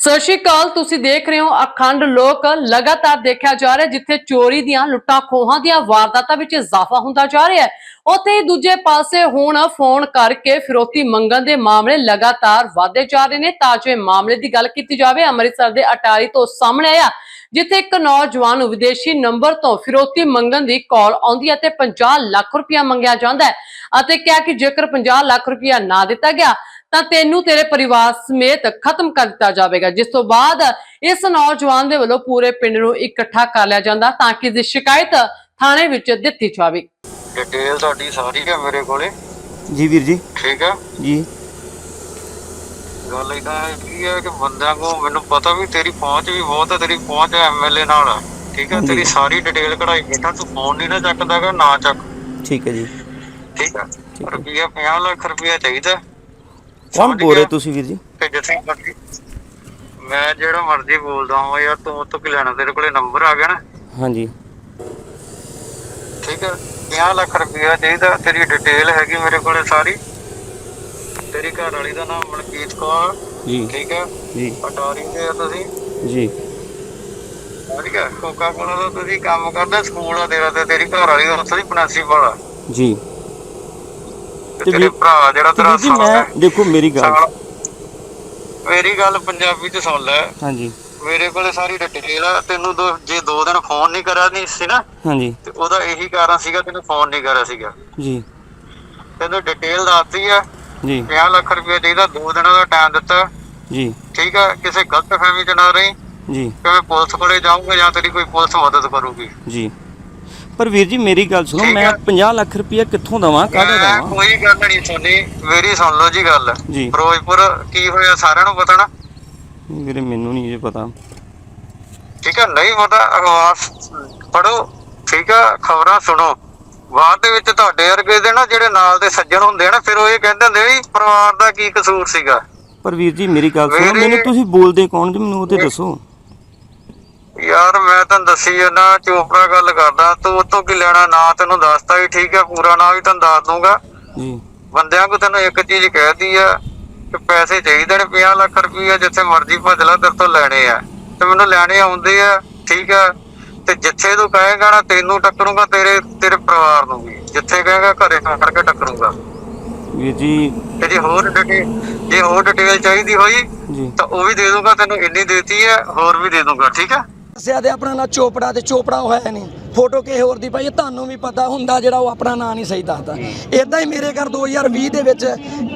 ਸਤਿ ਸ਼੍ਰੀ ਅਕਾਲ, ਤੁਸੀਂ ਦੇਖ ਰਹੇ ਹੋ ਅਖੰਡ ਲੋਕ ਲਗਾਤਾਰ ਦੇਖਿਆ ਜਾ ਰਿਹਾ ਜਿੱਥੇ ਚੋਰੀ ਦੀਆਂ ਲੁੱਟਾਂ ਖੋਹਾਂ ਦੀਆਂ ਵਾਰਦਾਤਾਂ ਵਿੱਚ ਇਜ਼ਾਫਾ ਹੁੰਦਾ ਜਾ ਰਿਹਾ ਹੈ। ਉੱਥੇ ਹੀ ਦੂਜੇ ਪਾਸੇ ਹੁਣ ਫੋਨ ਕਰਕੇ ਫਿਰੋਤੀ ਮੰਗਣ ਦੇ ਮਾਮਲੇ ਲਗਾਤਾਰ ਵਧਦੇ ਜਾ ਰਹੇ ਨੇ। ਤਾਜੇ ਮਾਮਲੇ ਦੀ ਗੱਲ ਕੀਤੀ ਜਾਵੇ, ਅੰਮ੍ਰਿਤਸਰ ਦੇ ਅਟਾਰੀ ਤੋਂ ਸਾਹਮਣੇ ਆਇਆ, ਜਿੱਥੇ ਇੱਕ ਨੌਜਵਾਨ ਨੂੰ ਵਿਦੇਸ਼ੀ ਨੰਬਰ ਤੋਂ ਫਿਰੋਤੀ ਮੰਗਣ ਦੀ ਕਾਲ ਆਉਂਦੀ ਹੈ ਤੇ 50 ਲੱਖ ਰੁਪਇਆ ਮੰਗਿਆ ਜਾਂਦਾ ਹੈ ਅਤੇ ਕਿਹਾ ਕਿ ਜੇਕਰ 50 ਲੱਖ ਰੁਪਇਆ ਨਾ ਦਿੱਤਾ ਗਿਆ ਤਾਂ ਤੈਨੂੰ ਤੇਰੇ ਪਰਿਵਾਰ ਸਮੇਤ ਖਤਮ ਕਰ ਦਿੱਤਾ ਜਾਵੇਗਾ। ਜਿਸ ਤੋਂ ਬਾਅਦ ਇਸ ਨੌਜਵਾਨ ਦੇ ਵੱਲੋਂ ਪੂਰੇ ਪਿੰਡ ਨੂੰ ਇਕੱਠਾ ਕਰ ਲਿਆ ਜਾਂਦਾ ਤਾਂ ਕਿ ਦੀ ਸ਼ਿਕਾਇਤ ਥਾਣੇ ਵਿੱਚ ਦਿੱਤੀ ਜਾਵੇ। ਡਿਟੇਲ ਤੁਹਾਡੀ ਸਾਰੀ ਹੈ ਮੇਰੇ ਕੋਲੇ? ਜੀ ਵੀਰ ਜੀ। ਠੀਕ ਹੈ ਜੀ। ਗੱਲ ਇਦਾਂ ਹੈ ਕੀ ਹੈ ਕਿ ਬੰਦਿਆਂ ਕੋ ਮੈਨੂੰ ਪਤਾ ਵੀ ਤੇਰੀ ਪਹੁੰਚ ਵੀ ਬਹੁਤ ਹੈ ਤੇਰੀ ਪਹੁੰਚ ਐਮਐਲਏ ਨਾਲ। ਠੀਕ ਹੈ। ਤੇਰੀ ਸਾਰੀ ਡਿਟੇਲ ਕਢਾਈ ਬੈਠਾ ਤੂੰ ਫੋਨ ਨਹੀਂ ਨਾ ਚੱਕਦਾਗਾ ਨਾ ਚੱਕ। ਠੀਕ ਹੈ ਜੀ। ਠੀਕ ਹੈ ਠੀਕ ਹੈ। ਰੁਪਈਆ 50 ਲੱਖ ਰੁਪਈਆ ਚਾਹੀਦਾ। ਕੌਣ ਬੋਲ ਰਹੇ? ਤੁਸੀਂ ਵੀਰ ਜੀ? ਮੈਂ ਜਿਹੜਾ ਮਰਜ਼ੀ ਬੋਲਦਾ ਹਾਂ ਯਾਰ ਤੂੰ ਤੋਂ ਕੀ ਲੈਣਾ? ਤੇਰੇ ਕੋਲੇ ਨੰਬਰ ਆ ਗਿਆ ਨਾ। ਹਾਂਜੀ। ਠੀਕ ਹੈ। 50 ਲੱਖ ਰੁਪਈਆ ਚਾਹੀਦਾ। ਤੇਰੀ ਡਿਟੇਲ ਹੈਗੀ ਮੇਰੇ ਕੋਲੇ ਸਾਰੀ। ਤੇਰੀ ਘਰ ਵਾਲੀ ਦਾ ਨਾਮ ਮਨਕੀਤ ਕੌਰ। ਜੀ। ਠੀਕ ਹੈ। ਜੀ। ਅਟਾਰੀ ਦੇ ਆ ਤੁਸੀਂ। ਜੀ। ਠੀਕ ਹੈ। ਕੋਕਾ ਕੋਲਾ ਦਾ ਤੁਸੀਂ ਕੰਮ ਕਰਦੇ ਸਕੂਲ ਆ ਤੇਰਾ ਤੇ ਤੇਰੀ ਘਰ ਵਾਲੀ ਦਾ ਉੱਥੇ ਦੀ ਪ੍ਰਿੰਸੀਪਲ ਆ ਜੀ। ਤੇ ਤੇਰੇ ਵੀਰ- ਭਰਾ ਜਿਹੜਾ ਤੇ ਤੇਰਾ ਵੀਰ ਜੀ ਸਾਲਾ ਮੈਂ ਹੈ, ਦੇਖੋ ਮੇਰੀ ਗੱਲ ਸਾਲਾ- ਮੇਰੀ ਗੱਲ ਪੰਜਾਬੀ ਚ ਸੁਣ ਲੈ। ਹਾਂਜੀ। ਮੇਰੇ ਕੋਲੇ ਸਾਰੀ ਡਿਟੇਲ ਆ ਤੈਨੂੰ ਦੋ ਜੇ ਦੋ ਦਿਨ ਫੋਨ ਨਹੀਂ ਕਰਿਆ ਨਹੀਂ ਸੀ ਨਾ ਹਾਂਜੀ। ਤੇ ਉਹਦਾ ਇਹੀ ਕਾਰਨ ਸੀਗਾ ਤੈਨੂੰ ਫੋਨ ਨਹੀਂ ਕਰਿਆ ਸੀਗਾ। ਜੀ। ਤੈਨੂੰ ਡਿਟੇਲ ਦੱਸਤੀ ਆ ਜੀ। 50 ਲੱਖ ਰੁਪਏ ਚਾਹੀਦਾ ਦੋ ਦਿਨਾਂ ਦਾ ਟਾਈਮ ਦਿੱਤਾ। ਜੀ। ਠੀਕ ਆ ਕਿਸੇ ਗਲਤ ਫਹਿਮੀ ਚ ਨਾ ਰਹੀ। ਜੀ। ਕਿਵੇਂ ਪੁਲਿਸ ਕੋਲੇ ਜਾਊਂਗਾ ਜਾਂ ਤੇਰੀ ਕੋਈ ਪੁਲਿਸ ਮਦਦ ਕਰੂਗੀ? ਜੀ। ਪਰ ਵੀਰ ਜੀ ਮੇਰੀ ਗੱਲ ਸੁਣੋ ਮੈਂ ਹੈ। 50 ਲੱਖ ਰੁਪਇਆ ਕਿੱਥੋਂ ਦਵਾਂ? ਕਾਹਦਾ ਦਵਾਂ? ਕੋਈ ਗੱਲ ਨਹੀਂ ਸੁਣੀ ਮੇਰੀ ਸੁਣ ਲਓ ਜੀ ਗੱਲ। ਫਿਰੋਜ਼ਪੁਰ ਕੀ ਹੋਇਆ ਸਾਰਿਆਂ ਨੂੰ ਪਤਾ ਨਾ? ਵੀਰੇ ਮੈਨੂੰ ਨਹੀਂ ਇਹ ਪਤਾ। ਠੀਕ ਹੈ ਨਹੀਂ ਪਤਾ ਅਖਬਾਰ ਪੜੋ ਠੀਕ ਹੈ ਖਬਰਾਂ ਸੁਣੋ। ਬਾਅਦ ਦੇ ਵਿੱਚ ਤੁਹਾਡੇ ਵਰਗੇ ਦੇ ਨਾ ਜਿਹੜੇ ਨਾਲ ਦੇ ਸੱਜਣ ਹੁੰਦੇ ਨਾ ਫਿਰ ਉਹ ਇਹ ਕਹਿੰਦੇ ਹੁੰਦੇ ਵੀ ਪਰਿਵਾਰ ਦਾ ਕੀ ਕਸੂਰ ਸੀਗਾ। ਪਰ ਵੀਰ ਜੀ ਮੇਰੀ ਗੱਲ ਸੁਣੋ ਮੈਨੂੰ ਤੁਸੀਂ ਬੋਲਦੇ ਕੌਣ ਜੀ? ਮੈਨੂੰ ਉਹ ਤੇ ਦੱਸੋ। ਯਾਰ ਮੈਂ ਤੈਨੂੰ ਦੱਸੀ ਜਾਂਦਾ ਚੋਪੜਾ ਗੱਲ ਕਰਦਾ ਤੂੰ ਉਤੋਂ ਕੀ ਲੈਣਾ? ਨਾ ਤੈਨੂੰ ਦੱਸਤਾ ਹੀ ਠੀਕ ਹੈ ਪੂਰਾ ਨਾਂ ਵੀ ਤੈਨੂੰ ਦੱਸ ਦੂੰਗਾ ਜੀ ਬੰਦਿਆਂ ਕੋ ਤੈਨੂੰ ਇੱਕ ਚੀਜ਼ ਕਹਿਤੀ ਆ ਕਿ ਪੈਸੇ ਚਾਹੀਦੇ ਨੇ 50 ਲੱਖ ਰੁਪਈਆ ਜਿੱਥੇ ਮਰਜ਼ੀ ਭੱਜ ਲੈ ਤੇਰੇ ਤੋਂ ਲੈਣੇ ਆ। ਤੇ ਮੈਨੂੰ ਲੈਣੇ ਆਉਂਦੇ ਆ ਠੀਕ ਆ। ਤੇ ਜਿੱਥੇ ਤੂੰ ਕਹੇਗਾ ਨਾ ਤੈਨੂੰ ਟੱਕਰੂਗਾ ਤੇਰੇ ਤੇਰੇ ਪਰਿਵਾਰ ਨੂੰ ਵੀ। ਜਿੱਥੇ ਕਹੇਗਾ ਘਰੇ ਫੜ ਕੇ ਟੱਕਰੂਗਾ। ਵੀਰ ਜੀ। ਤੇ ਜੇ ਹੋਰ ਡਿਟੇਲ ਜੇ ਹੋਰ ਡਿਟੇਲ ਚਾਹੀਦੀ ਹੋਈ ਤਾਂ ਉਹ ਵੀ ਦੇ ਦੂੰਗਾ ਤੈਨੂੰ ਇੰਨੀ ਦੇਤੀ ਹੈ ਹੋਰ ਵੀ ਦੇ ਦੂੰਗਾ ਠੀਕ ਆ? ਦੱਸਿਆ ਤੇ ਆਪਣਾ ਨਾਂ ਚੋਪੜਾ ਤੇ ਚੋਪੜਾ ਹੋਇਆ ਨਹੀਂ। ਫੋਟੋ ਕਿਸੇ ਹੋਰ ਦੀ ਭਾਈ ਤੁਹਾਨੂੰ ਵੀ ਪਤਾ ਹੁੰਦਾ ਜਿਹੜਾ ਉਹ ਆਪਣਾ ਨਾਂ ਨਹੀਂ ਸਹੀ ਦੱਸਦਾ। ਇਦਾਂ ਹੀ ਮੇਰੇ ਘਰ 2020 ਦੇ ਵਿੱਚ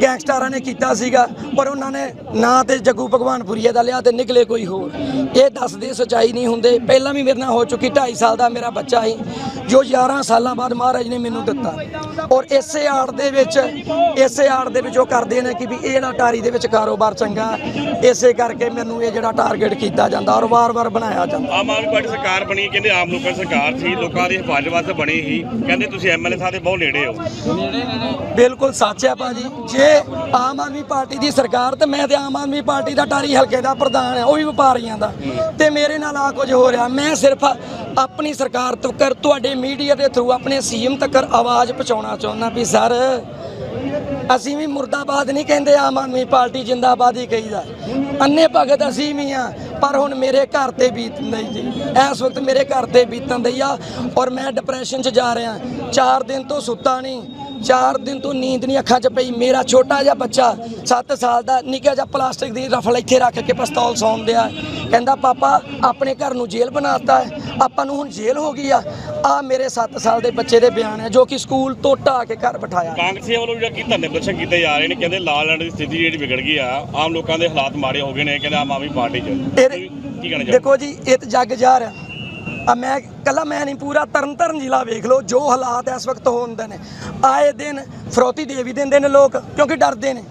ਗੈਂਗਸਟਰਾਂ ਨੇ ਕੀਤਾ ਸੀਗਾ, ਪਰ ਉਹਨਾਂ ਨੇ ਨਾਂ ਤੇ ਜੱਗੂ ਭਗਵਾਨਪੁਰੀਏ ਦਾ ਲਿਆ ਤੇ ਨਿਕਲੇ ਕੋਈ ਹੋਰ। ਇਹ ਦੱਸਦੇ ਸਚਾਈ ਨਹੀਂ ਹੁੰਦੇ। ਪਹਿਲਾਂ ਵੀ ਮੇਰੇ ਨਾਲ ਹੋ ਚੁੱਕੀ 2.5 ਸਾਲ ਦਾ ਮੇਰਾ ਬੱਚਾ ਸੀ, ਜੋ 11 ਸਾਲਾਂ ਬਾਅਦ ਮਹਾਰਾਜ ਨੇ ਮੈਨੂੰ ਦਿੱਤਾ। ਔਰ ਇਸੇ ਆੜ ਦੇ ਵਿੱਚ, ਇਸੇ ਆੜ ਦੇ ਵਿੱਚ ਉਹ ਕਰਦੇ ਨੇ ਕਿ ਵੀ ਇਹ ਨਾ ਟਾਰੀ ਦੇ ਵਿੱਚ ਕਾਰੋਬਾਰ ਚੰਗਾ, ਇਸੇ ਕਰਕੇ ਮੈਨੂੰ ਇਹ ਜਿਹੜਾ ਟਾਰਗੇਟ ਕੀਤਾ ਜਾਂਦਾ ਔਰ ਵਾਰ-ਵਾਰ ਬਣਾਇਆ ਜਾਂਦਾ। ਆਮ ਆਦਮੀ ਪਾਰਟੀ ਸਰਕਾਰ ਬਣੀ ਕਹਿੰਦੇ ਆਮ ਲੋਕਾਂ ਸਰਕਾਰ ਸੀ। ਲੋਕਾਂ ਦੀ ਹਿਫਾਜ਼ਤ ਵਾਸਤੇ ਬਣੀ ਸੀ ਕਹਿੰਦੇ ਤੁਸੀਂ ਐਮਐਲਏ ਸਾਹਿਬ ਦੇ ਬਹੁਤ ਨੇੜੇ ਹੋ। ਬਿਲਕੁਲ ਸੱਚ ਹੈ ਭਾਜੀ। ਜੇ ਆਮ ਆਦਮੀ ਪਾਰਟੀ ਦੀ ਸਰਕਾਰ ਤੇ ਮੈਂ ਤੇ ਆਮ ਆਦਮੀ ਪਾਰਟੀ ਦਾ ਟਾਰੀ ਹਲਕੇ ਦਾ ਪ੍ਰਧਾਨ ਹੈ, ਉਹ ਵੀ ਵਪਾਰੀਆਂ ਦਾ। ਤੇ ਮੇਰੇ ਨਾਲ ਆ ਕੁਝ ਹੋ ਰਿਹਾ। ਮੈਂ ਸਿਰਫ ਆਪਣੀ ਸਰਕਾਰ ਤੱਕ ਤੁਹਾਡੇ ਮੀਡੀਆ ਦੇ ਥਰੂ ਆਪਣੇ ਸੀਐਮ ਤੱਕ ਆਵਾਜ਼ ਪਹੁੰਚਾਉਣਾ ਚਾਹੁੰਦਾ ਵੀ, ਸਰ, ਅਸੀਂ ਵੀ ਮੁਰਦਾਬਾਦ ਨਹੀਂ ਕਹਿੰਦੇ ਆਮ ਆਦਮੀ ਪਾਰਟੀ ਜਿੰਦਾਬਾਦ ਹੀ ਕਹੀਦਾ। ਅੰਨੇ ਭਗਤ ਅਸੀਂ ਵੀ ਆ ਪਰ ਹੁਣ ਮੇਰੇ ਘਰ ਤੇ ਬੀਤਣ ਦਈ ਜੀ। ਇਸ ਵਕਤ ਮੇਰੇ ਘਰ ਤੇ ਬੀਤਣ ਦਈ ਆ ਔਰ ਮੈਂ ਡਿਪਰੈਸ਼ਨ 'ਚ ਜਾ ਰਿਹਾ। 4 ਦਿਨ ਤੋਂ ਸੁੱਤਾ ਨਹੀਂ। 4 ਦਿਨ ਤੋਂ ਨੀਂਦ ਨਹੀਂ ਅੱਖਾਂ 'ਚ ਪਈ। ਮੇਰਾ ਛੋਟਾ ਜਿਹਾ ਬੱਚਾ 7 ਸਾਲ ਦਾ ਨਿੱਕਾ ਜਿਹਾ ਪਲਾਸਟਿਕ ਦੀ ਰਫਲ ਇੱਥੇ ਰੱਖ ਕੇ ਪਿਸਤੌਲ ਸੌਣ ਦਿਆ ਕਹਿੰਦਾ ਪਾਪਾ ਆਪਣੇ ਘਰ ਨੂੰ ਜੇਲ੍ਹ ਬਣਾਤਾ ਹੈ। ਆਪਾਂ ਨੂੰ ਹੁਣ ਜੇਲ੍ਹ ਹੋ ਗਈ ਆ। ਆ ਮੇਰੇ 7 ਸਾਲ ਦੇ ਬੱਚੇ ਦੇ ਬਿਆਨ ਹੈ ਜੋ ਕਿ ਸਕੂਲ ਤੋਂ ਢਾਹ ਕੇ ਘਰ ਬਿਠਾਇਆ। ਕਾਂਗਰਸੀਆਂ ਵੱਲੋਂ ਜਿਹੜਾ ਕੀ ਧਰਨੇ ਪ੍ਰਦਰਸ਼ਨ ਕੀਤੇ ਜਾ ਰਹੇ ਨੇ ਕਹਿੰਦੇ ਲਾਲ ਲੈਂਡ ਦੀ ਸਥਿਤੀ ਜਿਹੜੀ ਵਿਗੜ ਗਈ ਆ। ਆਮ ਲੋਕਾਂ ਦੇ ਹਾਲਾਤ ਮਾੜੇ ਹੋ ਗਏ ਨੇ ਕਹਿੰਦੇ ਆਮ ਆਦਮੀ ਪਾਰਟੀ 'ਚ। ਕੀ ਕਹਿਣਾ ਚਾਹੁੰਦੇ ਦੇਖੋ ਜੀ ਇਹ ਤਾਂ ਜੱਗ ਜਾ ਰਿਹਾ ਆ ਮੈਂ ਕੱਲਾ ਮੈਂ ਨਹੀਂ ਪੂਰਾ ਤਰਨਤਾਰਨ ਜ਼ਿਲ੍ਹਾ ਵੇਖ ਲਓ ਜੋ ਹਾਲਾਤ ਇਸ ਵਕਤ ਹੁੰਦੇ ਨੇ। ਆਏ ਦਿਨ ਫਰੋਤੀ ਦੇ ਵੀ ਦਿੰਦੇ ਨੇ ਲੋਕ ਕਿਉਂਕਿ ਡਰਦੇ ਨੇ।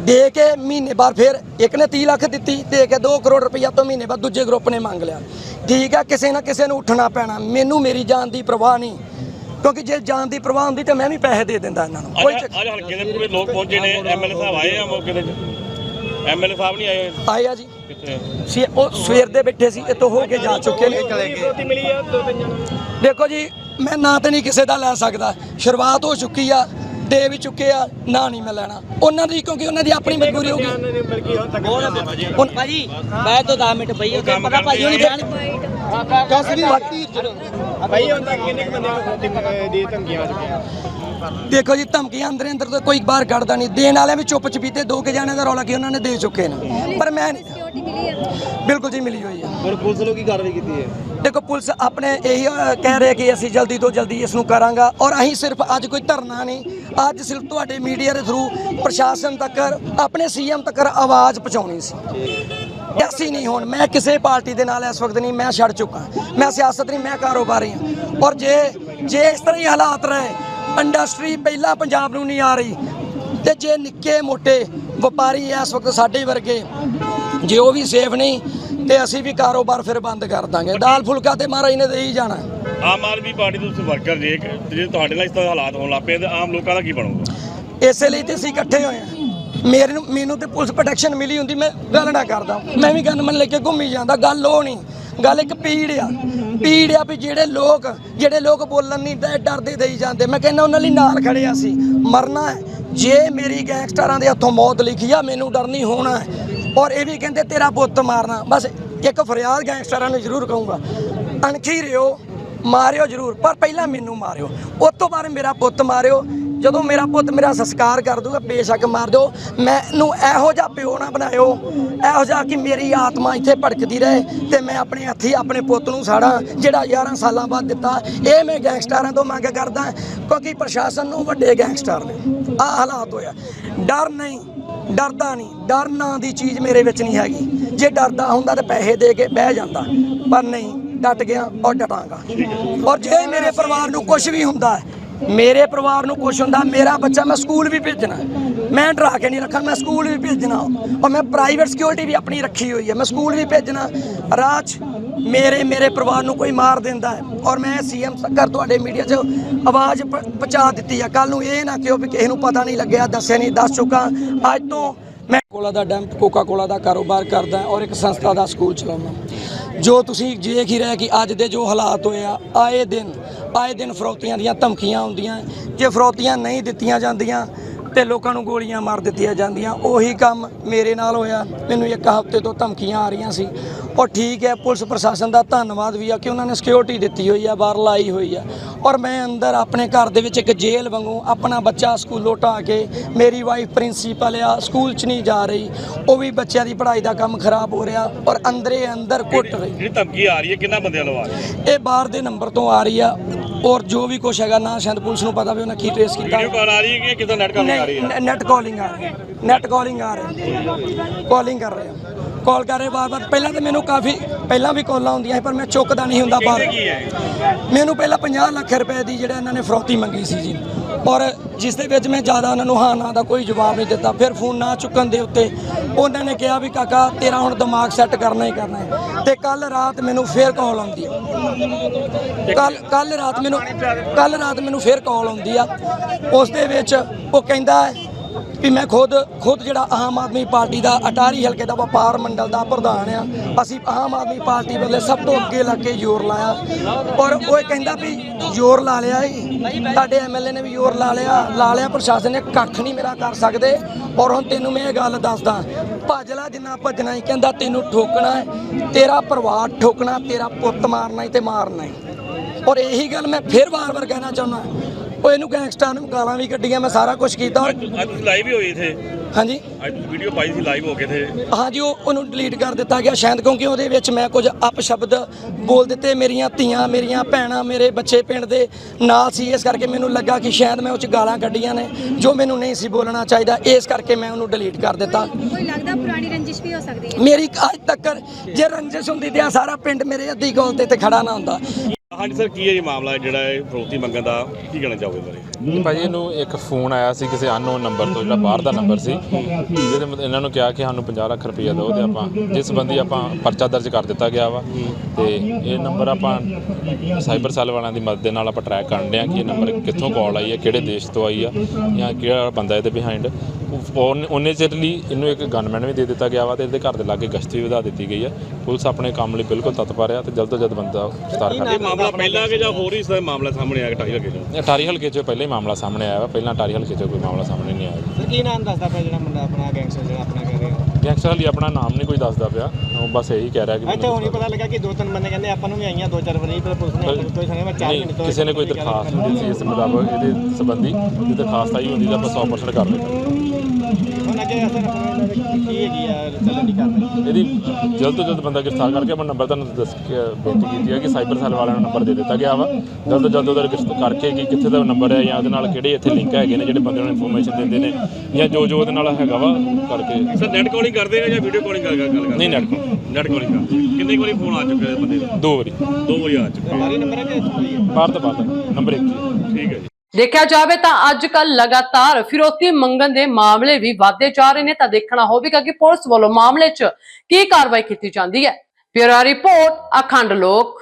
ਦੇ ਕੇ ਮਹੀਨੇ ਬਾਅਦ ਫਿਰ ਇੱਕ ਨੇ 30 ਲੱਖ ਦਿੱਤੀ ਦੇ ਕੇ 2 ਕਰੋੜ ਰੁਪਈਆ ਤੋਂ ਮਹੀਨੇ ਬਾਅਦ ਦੂਜੇ ਗਰੁੱਪ ਨੇ ਮੰਗ ਲਿਆ। ਠੀਕ ਆ ਕਿਸੇ ਨਾ ਕਿਸੇ ਨੂੰ ਉੱਠਣਾ ਪੈਣਾ। ਮੈਨੂੰ ਮੇਰੀ ਜਾਨ ਦੀ ਪਰਵਾਹ ਨਹੀਂ। ਕਿਉਂਕਿ ਜੇ ਜਾਨ ਦੀ ਪਰਵਾਹ ਹੁੰਦੀ ਤਾਂ ਮੈਂ ਵੀ ਪੈਸੇ ਦੇ ਦਿੰਦਾ ਇਹਨਾਂ ਨੂੰ। ਕੋਈ ਚੱਕਰ ਅੱਜ ਹਲਕੇ ਦੇ ਪੂਰੇ ਲੋਕ ਪਹੁੰਚੇ ਨੇ ਐਮਐਲਏ ਸਾਹਿਬ ਆਏ ਆ ਮੌਕੇ ਤੇ। ਐਮਐਲਏ ਸਾਹਿਬ ਨਹੀਂ ਆਏ ਆਏ ਆ ਜੀ। ਸੀ ਉਹ ਸਵੇਰ ਦੇ ਬੈਠੇ ਸੀ ਇੱਥੋਂ ਹੋ ਕੇ ਜਾ ਚੁੱਕੇ ਨੇ। ਦੇਖੋ ਜੀ ਮੈਂ ਨਾਂ ਤੇ ਨਹੀਂ ਕਿਸੇ ਦਾ ਲੈ ਸਕਦਾ। ਸ਼ੁਰੂਆਤ ਹੋ ਚੁੱਕੀ ਆ ਦੇ ਵੀ ਚੁੱਕੇ ਆ ਨਾ ਨਹੀਂ ਮੈਂ ਲੈਣਾ। ਉਹਨਾਂ ਦੀ ਕਿਉਂਕਿ ਉਹਨਾਂ ਦੀ ਆਪਣੀ ਮਜਬੂਰੀ ਹੋਊਗੀ। ਹੁਣ ਭਾਜੀ ਬਾਹਰ ਤੋਂ 10 ਮਿੰਟ ਪਈ ਉੱਥੇ ਪਤਾ ਭਾਜੀ ਹੁਣੀ ਬਿਆਨ ਦੇਖੋ ਜੀ ਧਮਕੀਆਂ ਅੰਦਰ ਅੰਦਰ ਤਾਂ ਕੋਈ ਬਾਹਰ ਕੱਢਦਾ ਨਹੀਂ। ਦੇਣ ਵਾਲਿਆਂ ਵੀ ਚੁੱਪ ਚਪੀਤੇ ਦੋ ਕੇ ਜਾਣੇ ਦਾ ਰੌਲਾ ਕੀ ਉਹਨਾਂ ਨੇ ਦੇ ਚੁੱਕੇ ਨੇ। ਪਰ ਮੈਂ ਨਹੀਂ ਬਿਲਕੁਲ ਜੀ ਮਿਲੀ ਹੋਈ ਹੈ ਹੁਣ ਪੁਲਿਸ ਨੂੰ ਕੀ ਕਾਰਵਾਈ ਕੀਤੀ ਹੈ? ਦੇਖੋ ਪੁਲਿਸ ਆਪਣੇ ਇਹੀ ਕਹਿ ਰਹੇ ਕਿ ਅਸੀਂ ਜਲਦੀ ਤੋਂ ਜਲਦੀ ਇਸ ਨੂੰ ਕਰਾਂਗਾ। ਔਰ ਅਸੀਂ ਸਿਰਫ ਅੱਜ ਕੋਈ ਧਰਨਾ ਨਹੀਂ ਅੱਜ ਸਿਰਫ ਤੁਹਾਡੇ ਮੀਡੀਆ ਦੇ ਥਰੂ ਪ੍ਰਸ਼ਾਸਨ ਤੱਕ ਆਪਣੇ ਸੀਐਮ ਤੱਕ ਆਵਾਜ਼ ਪਹੁੰਚਾਉਣੀ ਸੀ। ਅਸੀਂ ਨਹੀਂ ਹੁਣ ਮੈਂ ਕਿਸੇ ਪਾਰਟੀ ਦੇ ਨਾਲ ਇਸ ਵਕਤ ਨਹੀਂ ਮੈਂ ਛੱਡ ਚੁੱਕਾ। ਮੈਂ ਸਿਆਸਤ ਨਹੀਂ ਮੈਂ ਕਾਰੋਬਾਰੀ ਹਾਂ। ਔਰ ਜੇ ਜੇ ਇਸ ਤਰ੍ਹਾਂ ਹੀ ਹਾਲਾਤ ਰਹੇ ਇੰਡਸਟਰੀ ਪਹਿਲਾਂ ਪੰਜਾਬ ਨੂੰ ਨਹੀਂ ਆ ਰਹੀ। ਤੇ ਜੇ ਨਿੱਕੇ ਮੋਟੇ ਵਪਾਰੀ ਇਸ ਵਕਤ ਸਾਡੇ ਵਰਗੇ ਜੇ ਉਹ ਵੀ ਸੇਫ ਨਹੀਂ ਤੇ ਅਸੀਂ ਵੀ ਕਾਰੋਬਾਰ ਫਿਰ ਬੰਦ ਕਰ ਦਾਂਗੇ। ਦਾਲ ਫੁਲਕਾ ਤੇ ਮਹਾਰਾਜ ਨੇ ਦੇ ਹੀ ਜਾਣਾ। ਆਮ ਆਦਮੀ ਪਾਰਟੀ ਦੇ ਵਰਕਰ ਜੇ ਜੇ ਤੁਹਾਡੇ ਨਾਲ ਇਸ ਤਰ੍ਹਾਂ ਹਾਲਾਤ ਹੋਣ ਲੱਗ ਪਏ ਤੇ ਆਮ ਲੋਕਾਂ ਦਾ ਕੀ ਬਣੂਗਾ? ਇਸੇ ਲਈ ਤੇ ਅਸੀਂ ਇਕੱਠੇ ਹੋਏ ਹਾਂ। ਮੇਰੇ ਨੂੰ ਮੈਨੂੰ ਤੇ ਪੁਲਿਸ ਪ੍ਰੋਟੈਕਸ਼ਨ ਮਿਲੀ ਹੁੰਦੀ ਮੈਂ ਗੱਲ ਨਾ ਕਰਦਾ। ਮੈਂ ਵੀ ਗਨਮਨ ਲੈ ਕੇ ਘੁੰਮੀ ਜਾਂਦਾ ਗੱਲ ਉਹ ਨਹੀਂ। ਗੱਲ ਇੱਕ ਪੀੜ ਆ। ਪੀੜ ਆ ਵੀ ਜਿਹੜੇ ਲੋਕ ਜਿਹੜੇ ਲੋਕ ਬੋਲਣ ਨਹੀਂ ਦੇ ਡਰਦੇ ਦੇਈ ਜਾਂਦੇ। ਮੈਂ ਕਹਿੰਦਾ ਉਹਨਾਂ ਲਈ ਨਾਲ ਖੜੇ ਆ ਸੀ ਮਰਨਾ ਹੈ। ਜੇ ਮੇਰੀ ਗੈਂਗਸਟਰਾਂ ਦੇ ਹੱਥੋਂ ਮੌਤ ਲਿਖੀ ਆ, ਮੈਨੂੰ ਡਰ ਨਹੀਂ ਹੋਣਾ ਔਰ ਇਹ ਵੀ ਕਹਿੰਦੇ ਤੇਰਾ ਪੁੱਤ ਮਾਰਨਾ। ਬਸ ਇੱਕ ਫਰਿਆਦ ਗੈਂਗਸਟਰਾਂ ਨੂੰ ਜ਼ਰੂਰ ਕਹੂੰਗਾ। ਅਣਖੀ ਰਿਓ, ਮਾਰਿਓ ਜ਼ਰੂਰ। ਪਰ ਪਹਿਲਾਂ ਮੈਨੂੰ ਮਾਰਿਓ। ਉਸ ਤੋਂ ਬਾਅਦ ਮੇਰਾ ਪੁੱਤ ਮਾਰਿਓ। ਜਦੋਂ ਮੇਰਾ ਪੁੱਤ ਮੇਰਾ ਸੰਸਕਾਰ ਕਰ ਦੂਗਾ, ਬੇਸ਼ੱਕ ਮਾਰ ਦਿਓ। ਮੈਨੂੰ ਇਹੋ ਜਿਹਾ ਪਿਓ ਨਾ ਬਣਾਇਓ, ਇਹੋ ਜਿਹਾ ਕਿ ਮੇਰੀ ਆਤਮਾ ਇੱਥੇ ਭੜਕਦੀ ਰਹੇ ਤੇ ਮੈਂ ਆਪਣੇ ਹੱਥੀ ਆਪਣੇ ਪੁੱਤ ਨੂੰ ਸਾੜਾ, ਜਿਹੜਾ 11 ਸਾਲਾਂ ਬਾਅਦ ਦਿੱਤਾ। ਇਹ ਮੈਂ ਗੈਂਗਸਟਰਾਂ ਤੋਂ ਮੰਗ ਕਰਦਾ, ਕਿਉਂਕਿ ਪ੍ਰਸ਼ਾਸਨ ਨੂੰ ਵੱਡੇ ਗੈਂਗਸਟਰ ਨੇ। ਆ ਹਾਲਾਤ ਹੋਇਆ। ਡਰ ਨਹੀਂ, ਡਰਦਾ ਨਹੀਂ। ਡਰ ਨਾਂ ਦੀ ਚੀਜ਼ ਮੇਰੇ ਵਿੱਚ ਨਹੀਂ ਹੈਗੀ। ਜੇ ਡਰਦਾ ਹੁੰਦਾ ਤਾਂ ਪੈਸੇ ਦੇ ਕੇ ਬਹਿ ਜਾਂਦਾ। ਪਰ ਨਹੀਂ, ਡਟ ਗਿਆ ਔਰ ਡਟਾਂਗਾ। ਔਰ ਜੇ ਮੇਰੇ ਪਰਿਵਾਰ ਨੂੰ ਕੁਝ ਵੀ ਹੁੰਦਾ ਮੇਰੇ ਪਰਿਵਾਰ ਨੂੰ ਕੁਝ ਹੁੰਦਾ, ਮੇਰਾ ਬੱਚਾ ਮੈਂ ਸਕੂਲ ਵੀ ਭੇਜਣਾ। ਮੈਂ ਡਰਾ ਕੇ ਨਹੀਂ ਰੱਖਣਾ ਮੈਂ ਸਕੂਲ ਵੀ ਭੇਜਣਾ। ਔਰ ਮੈਂ ਪ੍ਰਾਈਵੇਟ ਸਿਕਿਉਰਿਟੀ ਵੀ ਆਪਣੀ ਰੱਖੀ ਹੋਈ ਹੈ, ਮੈਂ ਸਕੂਲ ਵੀ ਭੇਜਣਾ। ਰਾਜ, ਮੇਰੇ ਮੇਰੇ ਪਰਿਵਾਰ ਨੂੰ ਕੋਈ ਮਾਰ ਦਿੰਦਾ ਹੈ। ਔਰ ਮੈਂ ਸੀਐਮ ਤੱਕ ਤੁਹਾਡੇ ਮੀਡੀਆ 'ਚ ਆਵਾਜ਼ ਪਹੁੰਚਾ ਦਿੱਤੀ ਹੈ। ਕੱਲ ਨੂੰ ਇਹ ਨਾ ਕਿਉਂ ਵੀ ਕਿਸੇ ਨੂੰ ਪਤਾ ਨਹੀਂ ਲੱਗਿਆ, ਦੱਸਿਆ ਨਹੀਂ, ਦੱਸ ਚੁੱਕਾ। ਅੱਜ ਤੋਂ ਮੈਂ ਕੋਲਾ ਦਾ ਡੈਂਪ ਕੋਕਾ ਕੋਲਾ ਦਾ ਕਾਰੋਬਾਰ ਕਰਦਾ ਔਰ ਇੱਕ ਸੰਸਥਾ ਦਾ ਸਕੂਲ ਚਲਾਉਂਦਾ। ਜੋ ਤੁਸੀਂ ਦੇਖ ਹੀ ਰਹੇ ਕਿ ਅੱਜ ਦੇ ਜੋ ਹਾਲਾਤ ਹੋਏ ਆ, ਆਏ ਦਿਨ ਆਏ ਦਿਨ ਫਰੋਤੀਆਂ ਦੀਆਂ ਧਮਕੀਆਂ ਆਉਂਦੀਆਂ, ਜੇ ਫਰੋਤੀਆਂ ਨਹੀਂ ਦਿੱਤੀਆਂ ਜਾਂਦੀਆਂ ਤੇ ਲੋਕਾਂ ਨੂੰ ਗੋਲੀਆਂ ਮਾਰ ਦਿੱਤੀਆਂ ਜਾਂਦੀਆਂ, ਉਹੀ ਕੰਮ ਮੇਰੇ ਨਾਲ ਹੋਇਆ। ਮੈਨੂੰ ਇੱਕ ਹਫ਼ਤੇ ਤੋਂ ਧਮਕੀਆਂ ਆ ਰਹੀਆਂ ਸੀ। ਔਰ ਠੀਕ ਹੈ ਪੁਲਿਸ ਪ੍ਰਸ਼ਾਸਨ ਦਾ ਧੰਨਵਾਦ ਵੀ ਆ ਕਿ ਉਹਨਾਂ ਨੇ ਸਿਕਿਉਰਿਟੀ ਦਿੱਤੀ ਹੋਈ ਆ ਬਾਹਰ ਲਾਈ ਹੋਈ ਆ। ਔਰ ਮੈਂ ਅੰਦਰ ਆਪਣੇ ਘਰ ਦੇ ਵਿੱਚ ਇੱਕ ਜੇਲ੍ਹ ਵਾਂਗੂ ਆਪਣਾ ਬੱਚਾ ਸਕੂਲੋਂ ਢਾ ਕੇ ਮੇਰੀ ਵਾਈਫ ਪ੍ਰਿੰਸੀਪਲ ਆ ਸਕੂਲ 'ਚ ਨਹੀਂ ਜਾ ਰਹੀ। ਉਹ ਵੀ ਬੱਚਿਆਂ ਦੀ ਪੜ੍ਹਾਈ ਦਾ ਕੰਮ ਖਰਾਬ ਹੋ ਰਿਹਾ ਔਰ ਅੰਦਰੇ ਅੰਦਰ ਕੁੱਟ ਰਹੀ। ਜਿਹੜੀ ਧਮਕੀ ਆ ਰਹੀ ਹੈ ਕਿੰਨਾ ਬੰਦਿਆਂ ਲਵਾ ਰਹੀ ਹੈ? ਇਹ ਬਾਹਰ ਦੇ ਨੰਬਰ ਤੋਂ ਆ ਰਹੀ ਆ ਔਰ ਜੋ ਵੀ ਕੁਛ ਹੈਗਾ ਨਾ ਸ਼ਾਇਦ ਪੁਲਿਸ ਨੂੰ ਪਤਾ ਵੀ ਉਹਨਾਂ ਕੀ ਟ੍ਰੇਸ ਕੀਤਾ। ਵੀਡੀਓ ਕਾਲ ਆ ਰਹੀ ਹੈ ਕਿ ਕਿਦਾਂ ਨੈਟ ਕਾਲ ਆ ਰਹੀ ਹੈ? ਨੈਟ ਕਾਲਿੰਗ ਆ ਰਹੀ ਨੈਟ ਕਾਲਿੰਗ ਆ ਰਹੀ ਕਾਲਿੰਗ ਕਰ ਰਹੇ ਆ। ਕਾਲ ਕਰ ਰਹੇ ਬਾਰ ਬਾਰ ਪਹਿਲਾਂ ਤਾਂ ਮੈਨੂੰ ਕਾਫੀ ਪਹਿਲਾਂ ਵੀ ਕਾਲਾਂ ਆਉਂਦੀਆਂ ਸੀ ਪਰ ਮੈਂ ਚੁੱਕਦਾ ਨਹੀਂ ਹੁੰਦਾ ਹੈ? ਮੈਨੂੰ ਪਹਿਲਾਂ 50 ਲੱਖ ਰੁਪਏ ਦੀ ਜਿਹੜਾ ਇਹਨਾਂ ਨੇ ਫਰੌਤੀ ਮੰਗੀ ਸੀ ਜੀ। ਔਰ ਜਿਸ ਦੇ ਵਿੱਚ ਮੈਂ ਜ਼ਿਆਦਾ ਉਹਨਾਂ ਨੂੰ ਹਾਂ ਨਾ ਦਾ ਕੋਈ ਜਵਾਬ ਨਹੀਂ ਦਿੱਤਾ। ਫਿਰ ਫੋਨ ਨਾ ਚੁੱਕਣ ਦੇ ਉੱਤੇ ਉਹਨਾਂ ਨੇ ਕਿਹਾ ਵੀ ਕਾਕਾ ਤੇਰਾ ਹੁਣ ਦਿਮਾਗ ਸੈੱਟ ਕਰਨਾ ਹੀ ਕਰਨਾ ਹੈ। ਤੇ ਕੱਲ ਰਾਤ ਮੈਨੂੰ ਫੇਰ ਕਾਲ ਆਉਂਦੀ ਹੈ ਕੱਲ ਕੱਲ ਰਾਤ ਮੈਨੂੰ ਕੱਲ ਰਾਤ ਮੈਨੂੰ ਫੇਰ ਕਾਲ ਆਉਂਦੀ ਆ। ਉਸ ਦੇ ਵਿੱਚ ਉਹ ਕਹਿੰਦਾ ਹੈ ਵੀ ਮੈਂ ਖੁਦ ਖੁਦ ਜਿਹੜਾ ਆਮ ਆਦਮੀ ਪਾਰਟੀ ਦਾ ਅਟਾਰੀ ਹਲਕੇ ਦਾ ਵਪਾਰ ਮੰਡਲ ਦਾ ਪ੍ਰਧਾਨ ਆ, ਅਸੀਂ ਆਮ ਆਦਮੀ ਪਾਰਟੀ ਵੱਲੇ ਸਭ ਤੋਂ ਅੱਗੇ ਲੱਗ ਕੇ ਜ਼ੋਰ ਲਾਇਆ। ਔਰ ਉਹ ਇਹ ਕਹਿੰਦਾ ਵੀ ਜ਼ੋਰ ਲਾ ਲਿਆ ਈ ਤੁਹਾਡੇ ਐਮਐਲਏ ਨੇ ਵੀ ਜ਼ੋਰ ਲਾ ਲਿਆ। ਲਾ ਲਿਆ, ਪ੍ਰਸ਼ਾਸਨ ਨੇ ਕੱਖ ਨਹੀਂ ਮੇਰਾ ਕਰ ਸਕਦੇ। ਔਰ ਹੁਣ ਤੈਨੂੰ ਮੈਂ ਇਹ ਗੱਲ ਦੱਸਦਾ ਭੱਜ ਲੈ ਜਿੰਨਾ ਭੱਜਣਾ ਹੀ ਕਹਿੰਦਾ, ਤੈਨੂੰ ਠੋਕਣਾ ਤੇਰਾ ਪਰਿਵਾਰ ਠੋਕਣਾ, ਤੇਰਾ ਪੁੱਤ ਮਾਰਨਾ ਹੀ ਤੇ ਮਾਰਨਾ ਹੀ। ਔਰ ਇਹੀ ਗੱਲ ਮੈਂ ਫਿਰ ਵਾਰ-ਵਾਰ ਕਹਿਣਾ ਚਾਹੁੰਦਾ। ਉਹ ਇਹਨੂੰ ਗੈਂਗਸਟਰ ਨੂੰ ਗਾਲਾਂ ਵੀ ਕੱਢੀਆਂ ਮੈਂ ਸਾਰਾ ਕੁਝ ਕੀਤਾ। ਔਰ ਅੱਜ ਤੁਸੀਂ ਲਾਈਵ ਹੀ ਹੋਈ ਇਥੇ? ਹਾਂਜੀ। ਅੱਜ ਤੁਸੀਂ ਵੀਡੀਓ ਪਾਈ ਸੀ ਲਾਈਵ ਹੋ ਕੇ ਥੇ ਹਾਂਜੀ ਉਹ ਉਹਨੂੰ ਡਿਲੀਟ ਕਰ ਦਿੱਤਾ ਗਿਆ ਸ਼ਾਇਦ ਕਿਉਂਕਿ ਉਹਦੇ ਵਿੱਚ ਮੈਂ ਕੁਝ ਅਪਸ਼ਬਦ ਬੋਲ ਦਿੱਤੇ। ਮੇਰੀਆਂ ਧੀਆਂ ਮੇਰੀਆਂ ਭੈਣਾਂ ਮੇਰੇ ਬੱਚੇ ਪਿੰਡ ਦੇ ਨਾਲ ਸੀ। ਇਸ ਕਰਕੇ ਮੈਨੂੰ ਲੱਗਾ ਕਿ ਸ਼ਾਇਦ ਮੈਂ ਉਹ ਚ ਗਾਲਾਂ ਕੱਢੀਆਂ ਨੇ। ਜੋ ਮੈਨੂੰ ਨਹੀਂ ਸੀ ਬੋਲਣਾ ਚਾਹੀਦਾ ਇਸ ਕਰਕੇ ਮੈਂ ਉਹਨੂੰ ਡਿਲੀਟ ਕਰ ਦਿੱਤਾ। ਕੋਈ ਲੱਗਦਾ ਪੁਰਾਣੀ ਰੰਜਿਸ਼ ਵੀ ਹੋ ਸਕਦੀ ਹੈ? ਮੇਰੀ ਅੱਜ ਤੱਕ ਜੇ ਰੰਜਿਸ਼ ਹੁੰਦੀ ਤੇ ਆਹ ਸਾਰਾ ਪਿੰਡ ਮੇਰੇ ਅੱਧੀ ਗੋਲ ਤੇ ਤੇ ਖੜਾ ਨਾ ਹੁੰਦਾ। ਹਾਂਜੀ ਸਰ ਕੀ ਹੈ ਜੀ ਮਾਮਲਾ? ਜਿਹੜਾ ਹੈ ਫਰੋਤੀ ਮੰਗਣ ਦਾ ਕੀ ਕਹਿਣਾ ਚਾਹੋਗੇ ਬਾਰੇ? ਭਾਜੀ ਇਹਨੂੰ ਇੱਕ ਫੋਨ ਆਇਆ ਸੀ ਕਿਸੇ ਅਨਨੋਨ ਨੰਬਰ ਤੋਂ ਜਿਹੜਾ ਬਾਹਰ ਦਾ ਨੰਬਰ ਸੀ। ਜਿਹਦੇ ਇਹਨਾਂ ਨੂੰ ਕਿਹਾ ਕਿ ਸਾਨੂੰ 50 ਲੱਖ ਰੁਪਈਆ ਦਿਓ ਤੇ ਆਪਾਂ ਜਿਸ ਸੰਬੰਧੀ ਆਪਾਂ ਪਰਚਾ ਦਰਜ ਕਰ ਦਿੱਤਾ ਗਿਆ ਵਾ। ਤੇ ਇਹ ਨੰਬਰ ਆਪਾਂ ਸਾਈਬਰ ਸੈੱਲ ਵਾਲਿਆਂ ਦੀ ਮਦਦ ਦੇ ਨਾਲ ਆਪਾਂ ਟਰੈਕ ਕਰਨ ਡਿਆ ਕਿ ਇਹ ਨੰਬਰ ਕਿੱਥੋਂ ਕਾਲ ਆਈ ਹੈ ਕਿਹੜੇ ਦੇਸ਼ ਤੋਂ ਆਈ ਆ ਜਾਂ ਕਿਹੜਾ ਬੰਦਾ ਇਹਦੇ ਬਿਹਾਈਂਡ ਉਹਨੇ ਚਿਰ ਲਈ ਇਹਨੂੰ ਇੱਕ ਗਨਮੈਨ ਵੀ ਦੇ ਦਿੱਤਾ ਗਿਆ ਵਾ ਤੇ ਇਹਦੇ ਘਰ ਦੇ ਲਾਗੇ ਗਸ਼ਤ ਵੀ ਵਧਾ ਦਿੱਤੀ ਗਈ ਆ। ਪੁਲਿਸ ਆਪਣੇ ਕੰਮ ਲਈ ਬਿਲਕੁਲ ਤਤਪਰ ਆ ਤੇ ਜਲਦ ਤੋਂ ਜਲਦ ਬੰਦਾ ਗ੍ਰਿਫਤਾਰ ਕਰ ਮਾਮਲਾ ਪਹਿਲਾਂ ਕਿ ਜਾਂ ਹੋਰ ਹੀ ਦਾ ਮਾਮਲਾ ਸਾਹਮਣੇ ਆਇਆ ਟਾਈ ਲੱਗੇ ਜੋ ਅਟਾਰੀ ਹਲਕੇ 'ਚੋਂ ਪਹਿਲਾਂ ਹੀ ਮਾਮਲਾ ਸਾਹਮਣੇ ਆਇਆ ਵਾ ਪਹਿਲਾਂ ਅਟਾਰੀ ਹਲਕੇ 'ਚੋਂ ਕੋਈ ਮਾਮਲਾ ਸਾਹਮਣੇ ਨਹੀਂ ਆਇਆ। ਜੀ ਕੀ ਨਾਮ ਦੱਸਦਾ ਪਿਆ ਜਿਹੜਾ ਮੁੰਡਾ ਆਪਣਾ ਗੈਂਗਸਟਰ ਜਿਹੜਾ ਆਪਣਾ ਕਹਿ ਰਿਹਾ? ਗੈਂਗਸਟਰ ਹਾਲੀ ਆਪਣਾ ਨਾਮ ਨਹੀਂ ਕੋਈ ਦੱਸਦਾ ਪਿਆ ਉਹ ਬਸ ਇਹੀ ਕਹਿ ਰਿਹਾ ਕਿ ਇੱਥੇ ਹੁਣ ਹੀ ਪਤਾ ਲੱਗਾ ਕਿ ਦੋ ਤਿੰਨ ਬੰਦੇ ਕਹਿੰਦੇ ਆਪਾਂ ਨੂੰ ਵੀ ਆਈਆਂ ਦੋ ਚਾਰ ਵਾਰੀ ਪਰ ਪੁਲਿਸ ਨੇ ਕੋਈ ਸੁਣਿਆ ਮੈਂ ਚਾਰ ਨਹੀਂ ਮਿੰਟ ਤੋਂ ਕਿਸੇ ਨੇ ਕੋਈ ਦਰਖਾਸਤ ਨਹੀਂ ਦਿੱਤੀ ਇਸ ਮੁਤਾਬਕ ਇਹਦੇ ਸੰਬੰਧੀ ਜੇ ਦਰਖਾਸਤ ਆਈ ਹੁੰਦੀ ਤਾਂ ਆਪਾਂ 100% ਕਰ ਲੈਂਦੇ। ਕੀ ਹੈਗੀ ਆ ਇਹਦੀ ਜਲਦ ਤੋਂ ਜਲਦ ਬੰਦਾ ਗ੍ਰਿਫਤਾਰ ਕਰਕੇ ਆਪਣਾ ਨੰਬਰ ਤੁਹਾਨੂੰ ਦੱਸ ਕੇ ਬੇਨਤੀ ਕੀਤੀ ਹੈ ਕਿ ਸਾਈਬਰ ਸੈੱਲ ਵਾਲਿਆਂ ਨੂੰ ਨੰਬਰ ਦੇ ਦਿੱਤਾ ਗਿਆ ਵਾ। ਜਲਦ ਤੋਂ ਜਲਦ ਉਹਦਾ ਰਜਿਸਟਰ ਕਰਕੇ ਕਿ ਕਿੱਥੇ ਦਾ ਨੰਬਰ ਹੈ ਜਾਂ ਉਹਦੇ ਨਾਲ ਕਿਹੜੇ ਇੱਥੇ ਲਿੰਕ ਹੈਗੇ ਨੇ ਜਿਹੜੇ ਬੰਦੇ ਨੂੰ ਇਨਫੋਰਮੇਸ਼ਨ ਦਿੰਦੇ ਨੇ ਜਾਂ ਜੋ ਜੋ ਉਹਦੇ ਨਾਲ ਹੈਗਾ ਵਾ ਕਰਕੇ। ਸਰ ਨੈਟ ਕਾਲਿੰਗ ਕਰਦੇ ਆ ਜਾਂ ਵੀਡੀਓ ਕਾਲਿੰਗ ਕਰ ਗੱਲ ਕਰਦੇ ਨਹੀਂ ਨੈਟ ਨੈਟ ਕਾਲਿੰਗ ਕਰਦੇ ਕਿੰਨੇ ਵਾਰੀ ਫੋਨ ਆ ਚੁੱਕੇ ਆ ਬੰਦੇ ਦੇ ਦੋ ਵਾਰੀ। ਦੋ ਵਾਰੀ ਆ ਚੁੱਕੇ ਸਾਰੀ ਨੰਬਰ ਹੈ ਕਿ? ਬਾਹਰ ਤੋਂ ਬਾਹਰ ਨੰਬਰ 1 ਠੀਕ ਹੈ ਦੇਖਿਆ ਜਾਵੇ ਤਾਂ ਅੱਜ ਕੱਲ ਲਗਾਤਾਰ ਫਿਰੋਤੀ ਮੰਗਣ ਦੇ ਮਾਮਲੇ ਵੀ ਵਧਦੇ ਜਾ ਰਹੇ ਨੇ, ਤਾਂ ਦੇਖਣਾ ਹੋਵੇਗਾ ਕਿ ਪੁਲਿਸ ਵੱਲੋਂ ਮਾਮਲੇ 'ਚ ਕੀ ਕਾਰਵਾਈ ਕੀਤੀ ਜਾਂਦੀ ਹੈ। ਬਿਊਰੋ ਰਿਪੋਰਟ, ਅਖੰਡ ਲੋਕ।